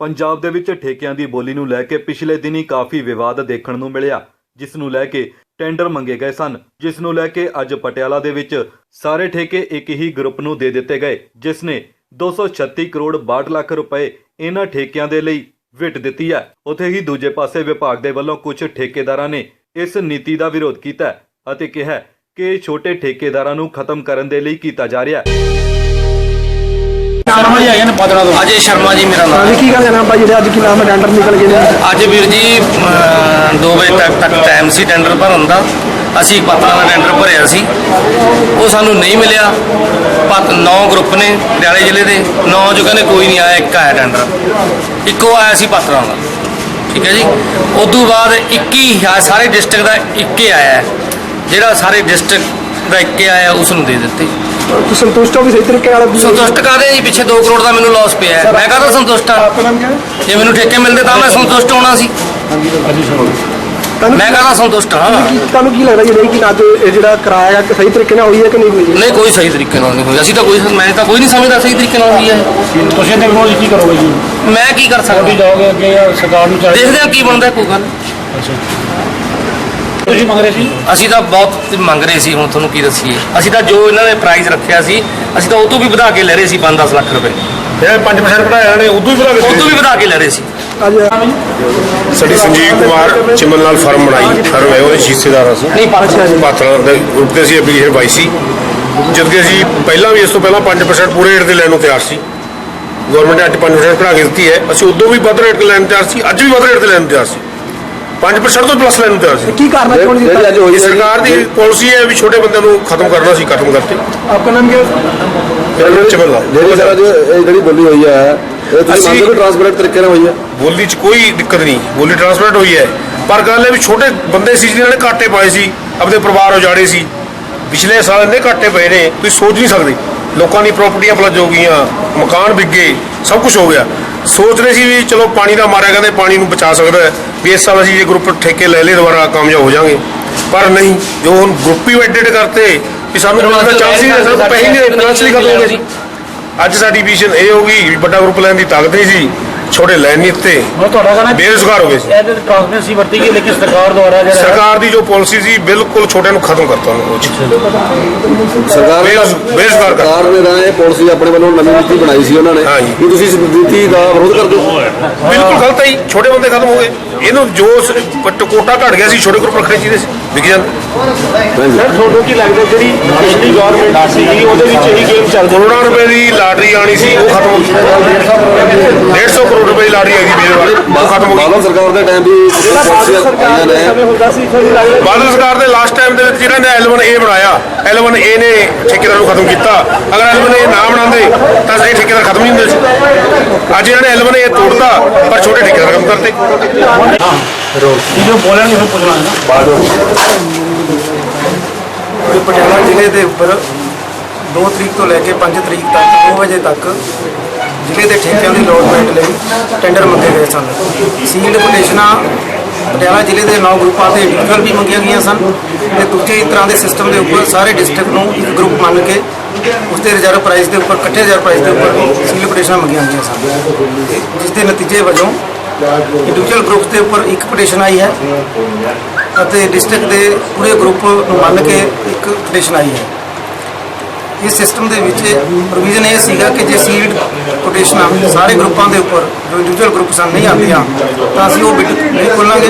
ਪੰਜਾਬ ਦੇ ਵਿੱਚ ਠੇਕਿਆਂ ਦੀ ਬੋਲੀ ਨੂੰ ਲੈ ਕੇ ਪਿਛਲੇ ਦਿਨੀ ਕਾਫੀ ਵਿਵਾਦ ਦੇਖਣ ਨੂੰ ਮਿਲਿਆ, ਜਿਸ ਨੂੰ ਲੈ ਕੇ ਟੈਂਡਰ ਮੰਗੇ ਗਏ ਸਨ, ਜਿਸ ਨੂੰ ਲੈ ਕੇ ਅੱਜ ਪਟਿਆਲਾ ਦੇ ਵਿੱਚ ਸਾਰੇ ਠੇਕੇ ਇੱਕ ਹੀ ਗਰੁੱਪ ਨੂੰ ਦੇ ਦਿੱਤੇ ਗਏ, ਜਿਸ ਨੇ 236 ਕਰੋੜ 62 ਲੱਖ ਰੁਪਏ ਇਹਨਾਂ ਠੇਕਿਆਂ ਦੇ ਲਈ ਵਿਟ ਦਿੱਤੀ ਹੈ। ਉੱਥੇ ਹੀ ਦੂਜੇ ਪਾਸੇ ਵਿਭਾਗ ਦੇ ਵੱਲੋਂ ਕੁਝ ਠੇਕੇਦਾਰਾਂ ਨੇ ਇਸ ਨੀਤੀ ਦਾ ਵਿਰੋਧ ਕੀਤਾ ਅਤੇ ਕਿਹਾ ਕਿ ਛੋਟੇ ਠੇਕੇਦਾਰਾਂ ਨੂੰ ਖਤਮ ਕਰਨ ਦੇ ਲਈ ਕੀਤਾ ਜਾ ਰਿਹਾ ਹੈ। ਨੇ ਪਾਦਰਾ ਤੋਂ ਅਜੇ ਸ਼ਰਮਾ ਜੀ ਮੇਰਾ ਨਾਮ ਹਾਂਜੀ ਕੀ ਗੱਲ ਜਨਾਬ ਭਾਈ ਜਿਹੜੇ ਅੱਜ ਕੀ ਨਾਮ ਹੈ? ਟੈਂਡਰ ਨਿਕਲ ਗਏ ਨੇ। ਅੱਜ ਵੀਰ ਜੀ 2 ਵਜੇ ਤੱਕ ਤੱਕ ਟਾਈਮ ਸੀ ਟੈਂਡਰ ਭਰਨ ਦਾ। ਅਸੀਂ ਪਤਲਾ ਦਾ ਟੈਂਡਰ ਭਰਿਆ ਸੀ। ਉਹ ਸਾਨੂੰ ਨਹੀਂ ਮਿਲਿਆ। ਪਤ 9 ਗਰੁੱਪ ਨੇ ਪਟਿਆਲੇ ਜ਼ਿਲ੍ਹੇ ਦੇ। 9 ਜੋ ਕਹਿੰਦੇ ਕੋਈ ਨਹੀਂ ਆਇਆ ਇੱਕ ਆਇਆ ਟੈਂਡਰ ਇੱਕੋ ਆਇਆ ਸੀ ਪਤਲਾ ਦਾ। ਠੀਕ ਹੈ ਜੀ? ਉਸ ਤੋਂ ਬਾਅਦ 21 ਆ ਸਾਰੇ ਡਿਸਟ੍ਰਿਕਟ ਦਾ ਇੱਕੇ ਆਇਆ ਹੈ। ਜਿਹੜਾ ਸਾਰੇ ਡਿਸਟ੍ਰਿਕਟ ਦਾ ਇੱਕੇ ਆਇਆ ਉਸ ਨੂੰ ਦੇ ਦਿੱਤੇ। ਸੰਤੁਸ਼ਟ ਹੋ ਵੀ ਸਹੀ ਤਰੀਕੇ ਨਾਲ ਸੰਤੁਸ਼ਟ ਕਾਦੇ ਜੀ? ਪਿੱਛੇ 2 ਕਰੋੜ ਦਾ ਮੈਨੂੰ ਲਾਸ ਪਿਆ ਹੈ। ਮੈਂ ਕਾਹਦਾ ਸੰਤੁਸ਼ਟ ਆ ਆਪਣਾ ਨਾਮ ਕਿਆ ਹੈ? ਜੇ ਮੈਨੂੰ ਠੇਕੇ ਮਿਲਦੇ ਤਾਂ ਮੈਂ ਸੰਤੁਸ਼ਟ ਹੋਣਾ ਸੀ। ਤੁਹਾਨੂੰ ਮੈਂ ਕਾਹਦਾ ਸੰਤੁਸ਼ਟ ਹਾਂ? ਕੀ ਤੁਹਾਨੂੰ ਕੀ ਲੱਗਦਾ ਜੀ ਕਿ ਅੱਜ ਇਹ ਜਿਹੜਾ ਕਿਰਾਇਆ ਹੈ ਕਿ ਸਹੀ ਤਰੀਕੇ ਨਾਲ ਹੋਈ ਹੈ ਕਿ ਨਹੀਂ ਹੋਈ ਨਹੀਂ ਕੋਈ ਸਹੀ ਤਰੀਕੇ ਨਾਲ ਨਹੀਂ ਹੋਈ। ਅਸੀਂ ਤਾਂ ਕੋਈ ਮੈਂ ਤਾਂ ਕੋਈ ਨਹੀਂ ਸਮਝਦਾ ਸਹੀ ਤਰੀਕੇ ਨਾਲ ਹੋਈ ਹੈ। ਤੁਸੀਂ ਤੇ ਹੁਣ ਕੀ ਕਰੋਗੇ ਜੀ? ਮੈਂ ਕੀ ਕਰ ਸਕਦਾ? ਜਾਓਗੇ ਅੱਗੇ ਜਾਂ ਸਰਕਾਰ ਨੂੰ ਚਾਹੀਦਾ? ਦੇਖਦੇ ਹਾਂ ਕੀ ਬਣਦਾ ਕੋਈ ਗੱਲ ਤੁਸੀਂ ਮੰਗ ਰਹੇ ਸੀ? ਅਸੀਂ ਤਾਂ ਬਹੁਤ ਮੰਗ ਰਹੇ ਸੀ ਹੁਣ ਤੁਹਾਨੂੰ ਕੀ ਦੱਸੀਏ। ਅਸੀਂ ਤਾਂ ਜੋ ਇਹਨਾਂ ਨੇ ਪ੍ਰਾਈਸ ਰੱਖਿਆ ਸੀ ਅਸੀਂ ਤਾਂ ਉਹ ਤੋਂ ਵੀ ਵਧਾ ਕੇ ਲੈ ਰਹੇ ਸੀ 5-10 ਲੱਖ ਰੁਪਏ। ਇਹ 5% ਵਧਾਇਆ ਨੇ ਉਦੋਂ ਹੀ ਵਧਾ ਉਹ ਤੋਂ ਵੀ ਵਧਾ ਕੇ ਲੈ ਰਹੇ ਸੀ। ਅੱਜ ਸਾਡੀ ਸੰਜੀਵ ਕੁਮਾਰ ਚਿਮਨ ਲਾਲ ਫਰਮ ਬਣਾਈ। ਫਰਮ ਹੈ ਉਹਦੇ ਹਿੱਸੇਦਾਰ ਅਸੀਂ ਨਹੀਂ ਅੱਛਾ ਜੀ ਪਾਤਰਾਂ ਦੇ ਗਰੁੱਪ ਤੇ ਅਸੀਂ ਐਪਲੀਕੇਸ਼ਨ ਪਾਈ ਸੀ। ਜਦ ਕਿ ਅਸੀਂ ਪਹਿਲਾਂ ਵੀ ਇਸ ਤੋਂ ਪਹਿਲਾਂ 5% ਪੂਰੇ ਰੇਟ ਤੇ ਲੈਣ ਨੂੰ ਤਿਆਰ ਸੀ। ਗਵਰਨਮੈਂਟ ਨੇ ਅੱਜ 5% ਘਟਾ ਕੇ ਦਿੱਤੀ ਹੈ। ਅਸੀਂ ਉਦੋਂ ਵੀ ਵੱਧ ਰੇਟ ਲੈਣ ਨੂੰ ਤਿਆਰ ਸੀ ਅੱਜ ਵੀ ਵੱਧ ਰੇਟ ਤੇ ਲੈਣ ਨੂੰ ਤਿਆਰ ਸੀ। 5% ਤੋਂ ਪਲੱਸ ਲੈਣ ਨੂੰ ਤਿਆਰ ਸੀ ਕੀ ਕਾਰਨ ਹੈ ਕਿਉਂ ਨਹੀਂ ਦਿੱਤਾ ਇਹ ਸਰਕਾਰ ਦੀ ਪਾਲਿਸੀ ਹੈ ਵੀ ਛੋਟੇ ਬੰਦਿਆਂ ਨੂੰ ਖਤਮ ਕਰਨਾ ਸੀ ਖਤਮ ਕਰਤੇ। ਆਪਣਾ ਨਾਮ ਕੀ ਹੈ? ਚਿਮਨ ਲਾਲ। ਜਿਹੜੀ ਸਰ ਅੱਜ ਇਹ ਜਿਹੜੀ ਬੋਲੀ ਹੋਈ ਹੈ ਇਹ ਤੁਸੀਂ ਮੰਨਦੇ ਹੋ ਟ੍ਰਾਂਸਪੇਰੈਂਟ ਤਰੀਕੇ ਨਾਲ ਹੋਈ ਹੈ? ਬੋਲੀ 'ਚ ਕੋਈ ਦਿੱਕਤ ਨਹੀਂ ਬੋਲੀ ਟ੍ਰਾਂਸਪਰੈਂਟ ਹੋਈ ਹੈ। ਪਰ ਗੱਲ ਹੈ ਵੀ ਛੋਟੇ ਬੰਦੇ ਸੀ ਜਿਹਨਾਂ ਨੇ ਘਾਟੇ ਪਾਏ ਸੀ ਆਪਣੇ ਪਰਿਵਾਰ ਉਜਾੜੇ ਸੀ। ਪਿਛਲੇ ਸਾਲ ਇੰਨੇ ਘਾਟੇ ਪਏ ਨੇ ਤੁਸੀਂ ਸੋਚ ਨਹੀਂ ਸਕਦੇ। ਲੋਕਾਂ ਦੀ ਪ੍ਰਾਪਰਟੀਆਂ ਫਲੱਜ ਹੋ ਗਈਆਂ ਮਕਾਨ ਵਿਕ ਗਏ ਸਭ ਕੁਝ ਹੋ ਗਿਆ। ਸੋਚ ਰਹੇ ਸੀ ਵੀ ਚਲੋ ਪਾਣੀ ਦਾ ਮਾਰਿਆ ਕਹਿੰਦੇ ਪਾਣੀ ਨੂੰ ਬਚਾ ਸਕਦਾ ਹੈ। ਵੀ ਇਸ ਸਾਲ ਅਸੀਂ ਇਹ ਗਰੁੱਪ ਠੇਕੇ ਲੈ ਲਏ ਦੁਬਾਰਾ ਕਾਮਯਾਬ ਹੋ ਜਾਾਂਗੇ ਪਰ ਨਹੀਂ ਜੋ ਹੁਣ ਗਰੁੱਪ ਹੀ ਐਡਿਟ ਕਰਤੇ ਵੀ ਸਾਨੂੰ ਕੋਈ ਚਾਂਸ ਹੀ ਨਹੀਂ ਸਾਨੂੰ ਪੈਸੇ ਨਹੀਂ ਫਾਈਨੈਂਸ਼ਲੀ ਗਏ। ਸੀ। ਅੱਜ ਸਾਡੀ ਵਿਜ਼ਨ ਇਹ ਹੋ ਗਈ ਵੱਡਾ ਗਰੁੱਪ ਲੈਣ ਦੀ ਤਾਕਤ ਨਹੀਂ ਸੀ। ਛੋਟੇ ਲੈਣ ਨਹੀਂ ਦਿੱਤੇ ਹੁਣ ਤੁਹਾਡਾ ਕਹਿਣਾ ਬੇਰੁਜ਼ਗਾਰ ਹੋ ਗਏ ਸੀ। ਇਹ ਟ੍ਰਾਂਸਪੇਰੈਂਸੀ ਵਰਤੀ ਗਈ ਲੇਕਿਨ ਸਰਕਾਰ ਦੁਆਰਾ ਜਿਹੜਾ ਸਰਕਾਰ ਦੀ ਜੋ ਪਾਲਿਸੀ ਸੀ ਬਿਲਕੁਲ ਛੋਟਿਆਂ ਨੂੰ ਖਤਮ ਕਰਤਾ ਉਹਨਾਂ ਉਹ 'ਚ। ਸਰਕਾਰ ਨੇ ਬੇਰੁਜ਼- ਬੇਰੁਜ਼ਗਾਰ ਕਰ- ਸਰਕਾਰ ਨੇ ਤਾਂ ਇਹ ਪਾਲਿਸੀ ਆਪਣੇ ਵੱਲੋਂ ਨਵੀਂ ਨੀਤੀ ਬਣਾਈ ਸੀ ਉਹਨਾਂ ਨੇ। ਵੀ ਤੁਸੀਂ ਇਸ ਨੀਤੀ ਦਾ ਵਿਰੋਧ ਕਰਦੇ ਹੋ। ਬਿਲਕੁਲ ਗਲਤ ਹੈ ਛੋਟੇ ਬੰਦੇ ਖਤਮ ਹੋ ਗਏ। ਇਹਨੂੰ ਜੋ ਸ- ਪਟ- ਕੋਟਾ ਘਟ ਗਿਆ ਸੀ ਛੋਟੇ ਗਰੁੱਪ ਰੱਖਣੇ ਚਾਹੀਦੇ ਸੀ। ਵਿਕ ਜਾਂਦੇ। ਸਰ ਤੁਹਾਨੂੰ ਕੀ ਲੱਗਦਾ ਜਿਹੜੀ ਪਿਛਲੀ ਗਵਰਨਮੈਂਟ ਸੀਗੀ ਉਹਦੇ ਵਿੱਚ ਇਹੀ ਗੇਮ ਚੱਲਦੀ ਕਰੋੜਾਂ ਰੁਪਏ ਦੀ ਲਾਟਰੀ ਆਣੀ ਸੀ ਉਹ ਖਤਮ ਹੋ ਗਈ। 150 ਕਰੋੜ ਰੁਪਏ ਦੀ ਲਾਟਰੀ ਆਈ ਸੀ ਮੇਰੇ ਵਾਰ ਉਹ ਖਤਮ ਹੋ ਗਈ। ਬਾਦਲ ਸਰਕਾਰ ਦੇ ਟਾਈਮ ਵੀ ਪਾਲਿਸੀਆਂ ਆਈਆਂ ਨੇ। ਸਮੇਂ ਹੁੰਦਾ ਸੀ ਤੁਹਾਨੂੰ ਲੱਗਦਾ ਬਾਦਲ ਸਰਕਾਰ ਦੇ ਲਾਸਟ ਟਾਈਮ ਦੇ ਵਿੱਚ ਜਿਹੜਾ ਨੇ L1A ਬਣਾਇਆ L1A ਨੇ ਠੇਕੇਦਾਰ ਨੂੰ ਖਤਮ ਕੀਤਾ। ਅਗਰ L1A ਨਾ ਬਣਾਉਂਦੇ ਤਾਂ ਇਹ ਠੇਕੇਦਾਰ ਖਤਮ ਨਹੀਂ ਹੁੰਦੇ ਸੀ। ਅੱਜ ਇਹਨਾਂ ਨੇ L1A ਤੋੜਤਾ ਪਰ ਛੋਟੇ ਠੇਕੇਦਾਰ ਖਤਮ ਕਰਤੇ। ਨਾ। ਤੇ ਪਟਿਆਲਾ ਜ਼ਿਲ੍ਹੇ ਦੇ ਉੱਪਰ 2 ਤਰੀਕ ਤੋਂ ਲੈ ਕੇ 5 ਤਰੀਕ ਤੱਕ 2 ਵਜੇ ਤੱਕ ਜ਼ਿਲ੍ਹੇ ਦੇ ਠੇਕਿਆਂ ਦੀ ਅਲੋਟਮੈਂਟ ਲਈ ਟੈਂਡਰ ਮੰਗੇ ਗਏ ਸਨ। ਸੀਲਡ ਪਟੀਸ਼ਨਾਂ ਪਟਿਆਲਾ ਜ਼ਿਲ੍ਹੇ ਦੇ 9 ਗਰੁੱਪਾਂ ਤੇ ਇੰਡੀਵਿਜੂਅਲ ਵੀ ਮੰਗੀਆਂ ਗਈਆਂ ਸਨ ਤੇ ਦੂਜੇ ਤਰ੍ਹਾਂ ਦੇ ਸਿਸਟਮ ਦੇ ਉੱਪਰ ਸਾਰੇ ਡਿਸਟ੍ਰਿਕਟ ਨੂੰ ਇੱਕ ਗਰੁੱਪ ਮੰਨ ਕੇ ਉਸ ਦੇ ਰਿਜ਼ਰਵ ਪ੍ਰਾਈਸ ਦੇ ਉੱਪਰ ਇਕੱਠੇ ਰਿਜ਼ਰਵ ਪ੍ਰਾਈਸ ਦੇ ਉੱਪਰ ਸੀਲਡ ਪਟੀਸ਼ਨਾਂ ਮੰਗੀਆਂ ਗਈਆਂ ਸਨ। ਤੇ ਜਿਸ ਦੇ ਨਤੀਜੇ ਵਜੋਂ ਇੰਡੀਵਿਜੂਅਲ ਗਰੁੱਪ ਦੇ ਉੱਪਰ ਇੱਕ ਪਟੀਸ਼ਨ ਆਈ ਹੈ ਅਤੇ ਡਿਸਟ੍ਰਿਕਟ ਦੇ ਪੂਰੇ ਗਰੁੱਪ ਨੂੰ ਮੰਨ ਕੇ ਇੱਕ ਪਟੀਸ਼ਨ ਆਈ ਹੈ। ਇਸ ਸਿਸਟਮ ਦੇ ਵਿੱਚ ਪ੍ਰੋਵੀਜ਼ਨ ਇਹ ਸੀਗਾ ਕਿ ਜੇ ਸੀਲਡ ਕੋਟੇਸ਼ਨਾਂ ਸਾਰੇ ਗਰੁੱਪਾਂ ਦੇ ਉੱਪਰ, ਜੋ ਇੰਡੀਵਿਜੂਅਲ ਗਰੁੱਪ ਸਨ ਨਹੀਂ ਆਉਂਦੀਆਂ, ਤਾਂ ਅਸੀਂ ਉਹ ਬਿਡ ਨਹੀਂ ਖੋਲਾਂਗੇ।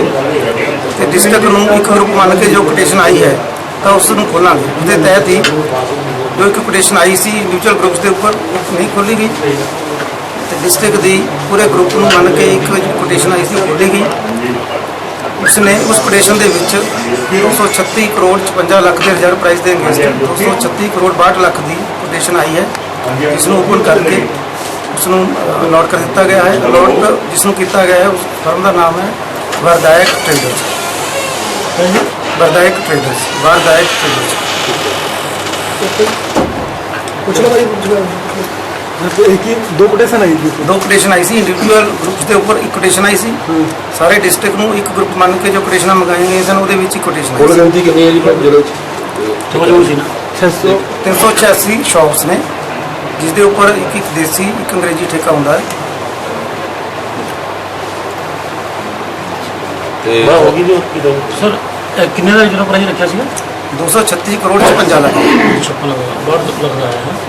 ਤੇ ਡਿਸਟ੍ਰਿਕਟ ਨੂੰ ਇੱਕ ਗਰੁੱਪ ਮੰਨ ਕੇ ਜੋ ਕੋਟੇਸ਼ਨ ਆਈ ਹੈ, ਤਾਂ ਉਸ ਨੂੰ ਖੋਲਾਂਗੇ। ਉਹਦੇ ਤਹਿਤ ਹੀ ਜੋ ਇੱਕ ਕੋਟੇਸ਼ਨ ਆਈ ਸੀ ਇੰਡੀਵਿਜੂਅਲ ਗਰੁੱਪਸ ਦੇ ਉੱਪਰ ਨਹੀਂ ਖੋਲੀ ਗਈ। ਤੇ ਡਿਸਟ੍ਰਿਕਟ ਦੀ ਪੂਰੇ ਗਰੁੱਪ ਨੂੰ ਮੰਨ ਕੇ ਇੱਕ ਕੋਟੇਸ਼ਨ ਆਈ ਸੀ, ਉਹ ਖੋਲੀ ਗਈ ਉਸਨੇ ਉਸ ਕੋਟੇਸ਼ਨ ਦੇ ਵਿੱਚ 236 ਕਰੋੜ 56 ਲੱਖ ਦੇ ਰਿਜ਼ਰਵ ਪ੍ਰਾਈਸ ਦੇ ਅਗੇਂਸਟ 236 ਕਰੋੜ 62 ਲੱਖ ਦੀ ਕੋਟੇਸ਼ਨ ਆਈ ਹੈ ਜਿਸ ਨੂੰ ਓਪਨ ਕਰਕੇ ਉਸ ਨੂੰ ਅਲਾਟ ਕਰ ਦਿੱਤਾ ਗਿਆ ਹੈ। ਅਲਾਟ ਜਿਸ ਨੂੰ ਕੀਤਾ ਗਿਆ ਹੈ, ਉਸ ਫਰਮ ਦਾ ਨਾਮ ਹੈ Vardayak traders Vardayak traders Vardayak traders ਪੁੱਛ ਲਓ ਭਾਈ ਲਓ ਇੱਕ ਹੀ ਦੋ ਕੋਟੇਸ਼ਨ ਆਈ ਜੀ ਦੋ ਕੋਟੇਸ਼ਨ ਆਈ ਸੀ ਇੰਡੀਵਿਜੂਅਲ ਗਰੁੱਪਸ ਦੇ ਉੱਪਰ ਇੱਕ ਕੋਟੇਸ਼ਨ ਆਈ ਸੀ। ਸਾਰੇ ਡਿਸਟ੍ਰਿਕਟ ਨੂੰ ਇੱਕ ਗਰੁੱਪ ਮੰਨ ਕੇ ਜੋ ਕੋਟੇਸ਼ਨਾਂ ਮੰਗਾਈਆਂ ਗਈਆਂ ਸਨ ਉਹਦੇ ਵਿੱਚ ਇੱਕ ਕੋਟੇਸ਼ਨ ਆਈ ਕੁੱਲ ਗਿਣਤੀ ਕਿੰਨੀ ਹੈ ਜੀ ਜ਼ਿਲ੍ਹੇ ਵਿੱਚ? ਮੌਜੂਦ ਸੀ ਨਾ। 600 386 ਸ਼ਾਪਸ ਨੇ ਜਿਸ ਦੇ ਉੱਪਰ ਇੱਕ ਇੱਕ ਦੇਸੀ ਇੱਕ ਅੰਗਰੇਜ਼ੀ ਠੇਕਾ ਹੁੰਦਾ ਹੈ। ਤੇ ਹੋਗੀ ਜੋ ਕਿਦੋਂ ਸਰ ਕਿੰਨੇ ਦਾ ਜਿਹੜਾ ਪ੍ਰਾਈਸ ਰੱਖਿਆ ਸੀਗਾ? 236 ਕਰੋੜ 56 ਲੱਖ। ਛੱਪਨ ਲਗਾ ਬਹੁਤ ਲੱਗਦਾ ਹੈ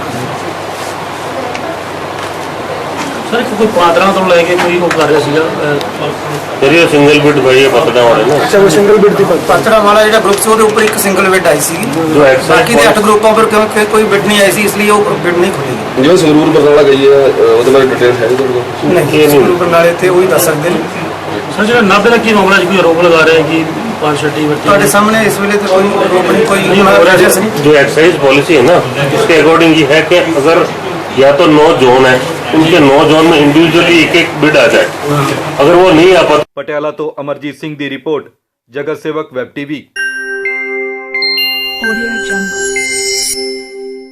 ਸਰ ਇੱਕ ਕੋਈ ਪਾਦਰਾਂ ਤੋਂ ਲੈ ਕੇ ਕੋਈ ਉਹ ਕਰ ਰਿਹਾ ਸੀਗਾ ਅਹ, ਜਿਹੜੀ ਸਿੰਗਲ ਬਿਟ ਹੋਈ ਹੈ ਪਤਨਾ ਵਾਲੇ ਨਾ ਅੱਛਾ ਉਹ ਸਿੰਗਲ ਬਿਟ ਦੀ ਪੱਤ ਪਾਤੜਾ ਵਾਲਾ ਜਿਹੜਾ ਗਰੁੱਪ ਸੀ ਉਹਦੇ ਉੱਪਰ ਇੱਕ ਸਿੰਗਲ ਬਿਡ ਆਈ ਸੀਗੀ ਜੋ ਐਕਸਾਈਜ਼ ਬਾਕੀ ਦੇ 8 ਗਰੁੱਪਾਂ ਪਰ ਕਿਉਂਕਿ ਕੋਈ ਬਿਡ ਨਹੀਂ ਆਈ ਸੀ ਇਸ ਲਈ ਉਹ ਬਿਡ ਨਹੀਂ ਖੁੱਲੇਗੀ ਜਿਵੇਂ ਸੰਗਰੂਰ ਬਰਨਾਲਾ ਗਈ ਹੈ ਅ, ਉਹਦੇ ਬਾਰੇ ਡਿਟੇਲ ਹੈ ਜੀ ਤੁਹਾਡੇ ਕੋਲ ਨਹੀਂ ਸਕੂਲ ਬਰਨਾਲੇ ਤੇ ਉਹੀ ਦੱਸ ਸਕਦੇ ਨੇ ਸਰ ਜਿਹੜਾ ਨਾਭੇ ਦਾ ਕੀ ਮਾਮਲਾ ਜੀ ਕੋਈ ਆਰੋਪ ਲਗਾ ਰਿਹਾ ਹੈ ਕਿ ਪੰਜ ਛੱਡੀ ਵਰਤੀ ਤੁਹਾਡੇ ਸਾਹਮਣੇ ਇਸ ਵੇਲੇ ਤੇ ਕੋਈ ਆਰੋਪ ਨਹੀਂ ਕੋਈ ਨਹੀਂ, ਹੋ ਰਿਹਾ ਜੀ। evidence नहीं। जो एक्साइज पॉलिसी है ना उसके अकॉर्डिंग ये है कि अगर या तो नौ जोन है उनके नौ जोन में इंडिविजुअली एक एक बिड आ जाए अगर वो नहीं आ पाता पटियाला तो अमरजीत सिंह की रिपोर्ट जगत सेवक वेब टीवी